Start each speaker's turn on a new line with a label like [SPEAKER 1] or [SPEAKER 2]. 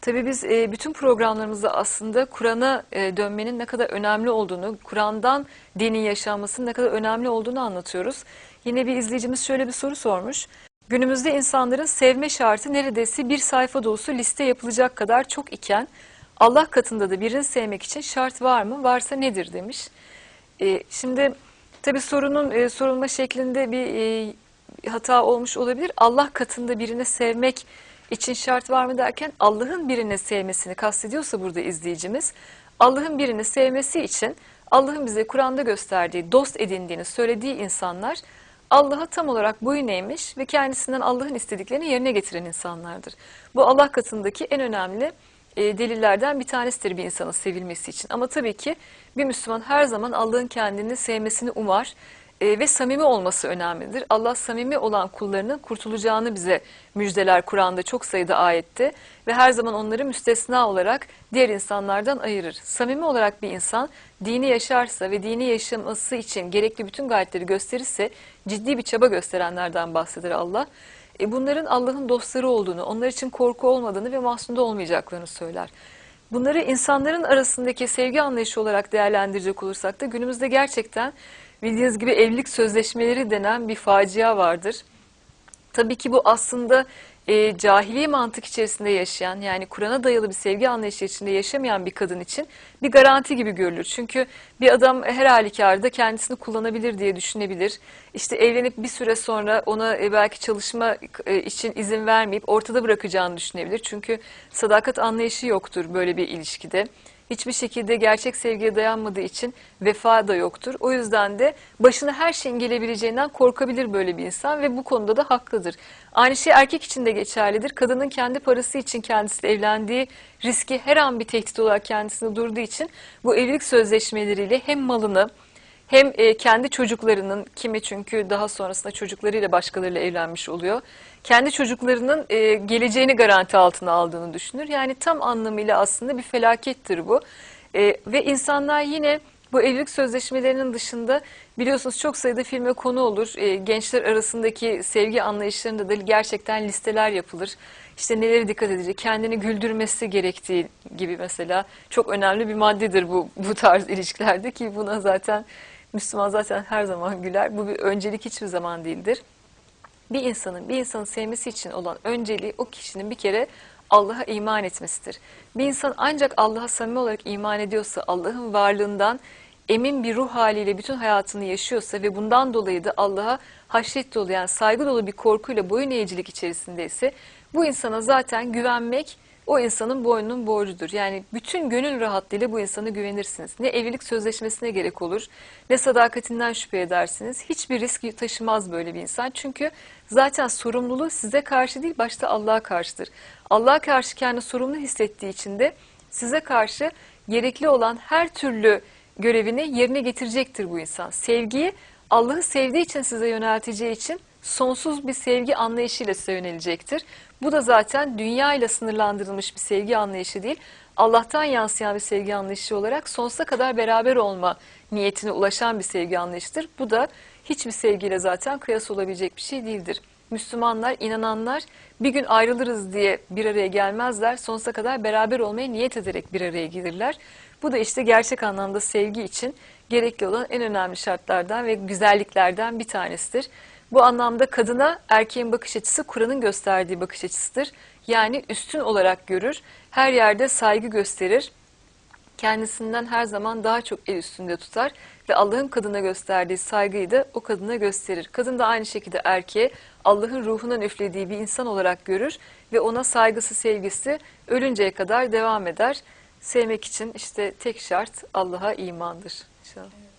[SPEAKER 1] Tabii biz e, bütün programlarımızda aslında Kur'an'a e, dönmenin ne kadar önemli olduğunu, Kur'an'dan dinin yaşanmasının ne kadar önemli olduğunu anlatıyoruz. Yine bir izleyicimiz şöyle bir soru sormuş. Günümüzde insanların sevme şartı neredeyse bir sayfa dolusu liste yapılacak kadar çok iken Allah katında da birini sevmek için şart var mı? Varsa nedir demiş. E, şimdi tabii sorunun sorulma şeklinde bir hata olmuş olabilir. Allah katında birini sevmek için şart var mı derken Allah'ın birini sevmesini kastediyorsa burada izleyicimiz Allah'ın birini sevmesi için Allah'ın bize Kur'an'da gösterdiği, dost edindiğini söylediği insanlar Allah'a tam olarak boyun eğmiş ve kendisinden Allah'ın istediklerini yerine getiren insanlardır. Bu Allah katındaki en önemli e, delillerden bir tanesidir bir insanın sevilmesi için. Ama tabii ki bir Müslüman her zaman Allah'ın kendini sevmesini umar e, ve samimi olması önemlidir. Allah samimi olan kullarının kurtulacağını bize müjdeler Kur'an'da çok sayıda ayette ve her zaman onları müstesna olarak diğer insanlardan ayırır. Samimi olarak bir insan dini yaşarsa ve dini yaşaması için gerekli bütün gayretleri gösterirse ciddi bir çaba gösterenlerden bahseder Allah. E, bunların Allah'ın dostları olduğunu, onlar için korku olmadığını ve mahzunda olmayacaklarını söyler. Bunları insanların arasındaki sevgi anlayışı olarak değerlendirecek olursak da günümüzde gerçekten bildiğiniz gibi evlilik sözleşmeleri denen bir facia vardır. Tabii ki bu aslında e, cahiliye mantık içerisinde yaşayan yani Kur'an'a dayalı bir sevgi anlayışı içinde yaşamayan bir kadın için bir garanti gibi görülür. Çünkü bir adam her halükarda kendisini kullanabilir diye düşünebilir. İşte evlenip bir süre sonra ona e, belki çalışma e, için izin vermeyip ortada bırakacağını düşünebilir. Çünkü sadakat anlayışı yoktur böyle bir ilişkide hiçbir şekilde gerçek sevgiye dayanmadığı için vefa da yoktur. O yüzden de başına her şeyin gelebileceğinden korkabilir böyle bir insan ve bu konuda da haklıdır. Aynı şey erkek için de geçerlidir. Kadının kendi parası için kendisiyle evlendiği riski her an bir tehdit olarak kendisine durduğu için bu evlilik sözleşmeleriyle hem malını hem e, kendi çocuklarının kimi çünkü daha sonrasında çocuklarıyla başkalarıyla evlenmiş oluyor. Kendi çocuklarının e, geleceğini garanti altına aldığını düşünür. Yani tam anlamıyla aslında bir felakettir bu. E, ve insanlar yine bu evlilik sözleşmelerinin dışında biliyorsunuz çok sayıda filme konu olur. E, gençler arasındaki sevgi anlayışlarında da gerçekten listeler yapılır. İşte nelere dikkat edecek, kendini güldürmesi gerektiği gibi mesela çok önemli bir maddedir bu bu tarz ilişkilerde ki buna zaten Müslüman zaten her zaman güler. Bu bir öncelik hiçbir zaman değildir. Bir insanın bir insanı sevmesi için olan önceliği o kişinin bir kere Allah'a iman etmesidir. Bir insan ancak Allah'a samimi olarak iman ediyorsa, Allah'ın varlığından emin bir ruh haliyle bütün hayatını yaşıyorsa ve bundan dolayı da Allah'a haşret dolu yani saygı dolu bir korkuyla boyun eğicilik içerisindeyse bu insana zaten güvenmek o insanın boynunun borcudur. Yani bütün gönül rahatlığıyla bu insana güvenirsiniz. Ne evlilik sözleşmesine gerek olur, ne sadakatinden şüphe edersiniz. Hiçbir risk taşımaz böyle bir insan. Çünkü zaten sorumluluğu size karşı değil, başta Allah'a karşıdır. Allah'a karşı kendi sorumlu hissettiği için de size karşı gerekli olan her türlü görevini yerine getirecektir bu insan. Sevgiyi Allah'ı sevdiği için size yönelteceği için sonsuz bir sevgi anlayışıyla size yönelecektir. Bu da zaten dünya ile sınırlandırılmış bir sevgi anlayışı değil, Allah'tan yansıyan bir sevgi anlayışı olarak sonsuza kadar beraber olma niyetine ulaşan bir sevgi anlayışıdır. Bu da hiçbir sevgiyle zaten kıyas olabilecek bir şey değildir. Müslümanlar, inananlar bir gün ayrılırız diye bir araya gelmezler. Sonsuza kadar beraber olmaya niyet ederek bir araya gelirler. Bu da işte gerçek anlamda sevgi için gerekli olan en önemli şartlardan ve güzelliklerden bir tanesidir. Bu anlamda kadına erkeğin bakış açısı Kur'an'ın gösterdiği bakış açısıdır. Yani üstün olarak görür, her yerde saygı gösterir, kendisinden her zaman daha çok el üstünde tutar ve Allah'ın kadına gösterdiği saygıyı da o kadına gösterir. Kadın da aynı şekilde erkeğe Allah'ın ruhundan üflediği bir insan olarak görür ve ona saygısı, sevgisi ölünceye kadar devam eder. Sevmek için işte tek şart Allah'a imandır. İnşallah.